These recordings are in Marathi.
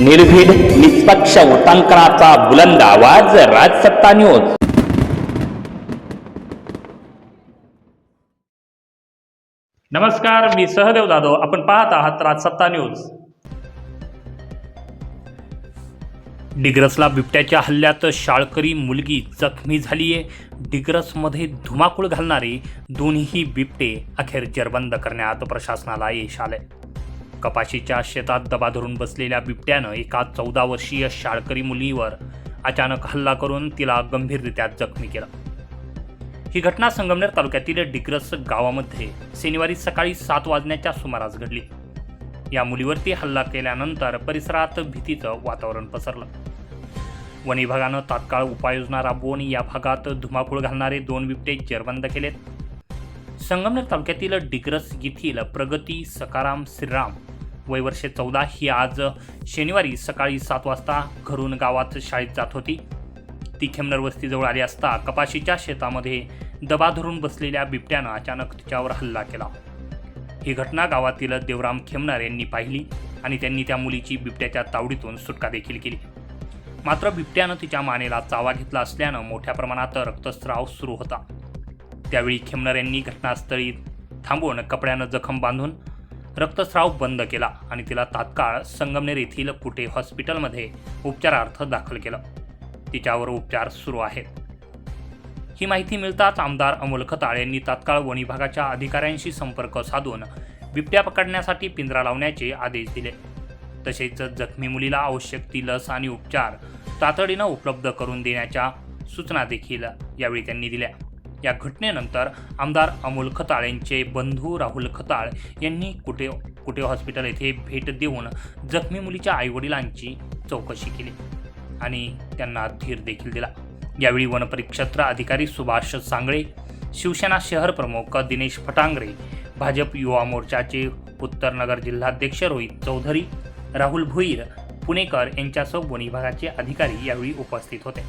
निर्भीड निष्पक्ष उटांकनाचा बुलंद आवाज राजसत्ता न्यूज. नमस्कार मी सहदेव जाधव. आपण पाहत आहात राजसत्ता न्यूज. डिग्रसला बिबट्याच्या हल्ल्यात शाळकरी मुलगी जखमी झाली आहे डिग्रसमध्ये धुमाकूळ घालणारे दोन्ही बिबटे अखेर जरबंद करण्यात प्रशासनाला यश आलंय. कपाशीच्या शेतात दबा धरून बसलेल्या बिबट्यानं एका चौदा वर्षीय शाळकरी मुलीवर अचानक हल्ला करून तिला गंभीररित्या जखमी केलं. ही घटना संगमनेर तालुक्यातील डिग्रस गावामध्ये शनिवारी सकाळी सात वाजण्याच्या सुमारास घडली. या मुलीवरती हल्ला केल्यानंतर परिसरात भीतीचं वातावरण पसरलं. वन विभागानं तात्काळ उपाययोजना राबवून या भागात धुमाकूळ घालणारे दोन बिबटे जेरबंद केलेत. संगमनेर तालुक्यातील डिग्रस येथील प्रगती सकाराम श्रीराम वय वर्षे चौदा ही आज शनिवारी सकाळी सात वाजता घरून गावात शाळेत जात होती. ती खेमनर वस्तीजवळ आली असता कपाशीच्या शेतामध्ये दबा धरून बसलेल्या बिबट्यानं अचानक तिच्यावर हल्ला केला. ही घटना गावातील देवराम खेमनर यांनी पाहिली आणि त्यांनी त्या मुलीची बिबट्याच्या तावडीतून सुटका देखील केली. मात्र बिबट्यानं तिच्या मानेला चावा घेतला असल्यानं मोठ्या प्रमाणात रक्तस्राव सुरू होता. त्यावेळी खेमनर यांनी घटनास्थळी थांबवून कपड्यानं जखम बांधून रक्तस्राव बंद केला आणि तिला तात्काळ संगमनेर येथील कुटे हॉस्पिटलमध्ये उपचारार्थ दाखल केलं. तिच्यावर उपचार सुरू आहेत. ही माहिती मिळताच आमदार अमोल खताळ यांनी तात्काळ वन विभागाच्या अधिकाऱ्यांशी संपर्क साधून बिबट्या पकडण्यासाठी पिंजरा लावण्याचे आदेश दिले. तसेच जखमी मुलीला आवश्यक ती लस आणि उपचार तातडीनं उपलब्ध करून देण्याच्या सूचना देखील यावेळी त्यांनी दिल्या. या घटनेनंतर आमदार अमोल खताळ यांचे बंधू राहुल खताळ यांनी कुटे कुटे हॉस्पिटल येथे भेट देऊन जखमी मुलीच्या आईवडिलांची चौकशी केली आणि त्यांना धीर देखील दिला. यावेळी वनपरिक्षेत्र अधिकारी सुभाष सांगळे शिवसेना शहर प्रमुख दिनेश फटांगरे भाजप युवा मोर्चाचे उत्तरनगर जिल्हाध्यक्ष रोहित चौधरी राहुल भुईर पुणेकर यांच्यासह वन विभागाचे अधिकारी यावेळी उपस्थित होते.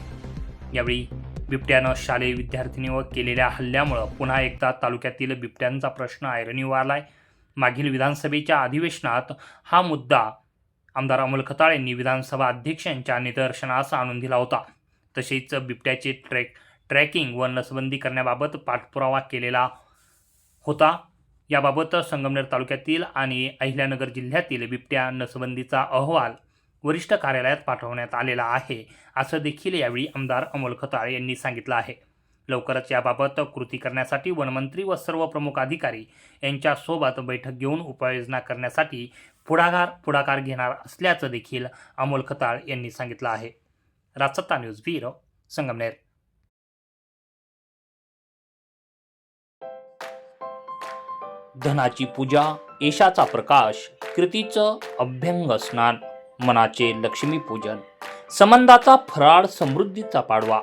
यावेळी बिबट्यानं शालेय विद्यार्थिनीवर केलेल्या हल्ल्यामुळं पुन्हा एकदा तालुक्यातील बिबट्यांचा प्रश्न ऐरणीवर आहे मागील विधानसभेच्या अधिवेशनात हा मुद्दा आमदार अमोल खताळ यांनी विधानसभा अध्यक्षांच्या निदर्शनास आणून दिला होता. तसेच बिबट्याचे ट्रॅक ट्रॅकिंग व नसबंदी करण्याबाबत पाठपुरावा केलेला होता. याबाबत संगमनेर तालुक्यातील आणि अहिल्यानगर जिल्ह्यातील बिबट्या नसबंदीचा अहवाल वरिष्ठ कार्यालयात पाठवण्यात आलेला आहे असं देखील यावेळी आमदार अमोल खताळ यांनी सांगितलं आहे. लवकरच याबाबत कृती करण्यासाठी वनमंत्री व सर्व प्रमुख अधिकारी यांच्यासोबत बैठक घेऊन उपाययोजना करण्यासाठी पुढाकार पुढाकार घेणार असल्याचं देखील अमोल खताळ यांनी सांगितलं आहे. Rajsatta news bureau Sangamner. धनाची पूजा यशाचा प्रकाश कृतीचं अभ्यंग स्नान मनाचे लक्ष्मी पूजन संबंधाचा फराळ समृद्धीचा पाडवा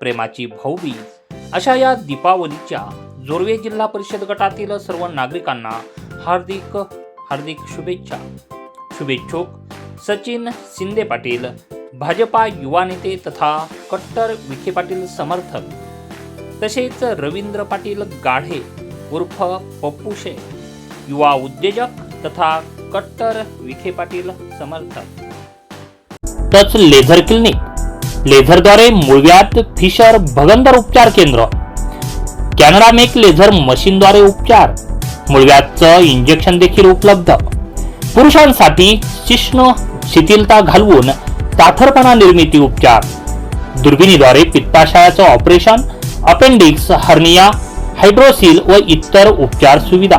प्रेमाची भाऊबीज अशा या दीपावलीच्या जोरवे जिल्हा परिषद गटातील सर्व नागरिकांना हार्दिक हार्दिक शुभेच्छा. शुभेच्छुक सचिन शिंदे पाटील भाजपा युवा नेते तथा कट्टर विखे पाटील समर्थक तसेच रवींद्र पाटील गाढे उर्फ पप्पूशे युवा उद्योजक तथा कट्टर विखे पाटील समर्थक. Touch laser clinic. लेझरद्वारे मुळव्यात फिशर भगंदर उपचार केंद्र. कॅनडा मेक लेझर मशीनद्वारे उपचार. मुळव्यातचं इंजेक्शन देखील उपलब्ध. पुरुषांसाठी शिष्ण शिथिलता घालवून ताठरपणा निर्मिती उपचार. दुर्बिणीद्वारे पित्ताशयाचं ऑपरेशन अपेंडिक्स हर्निया हायड्रोसिल व इतर उपचार सुविधा.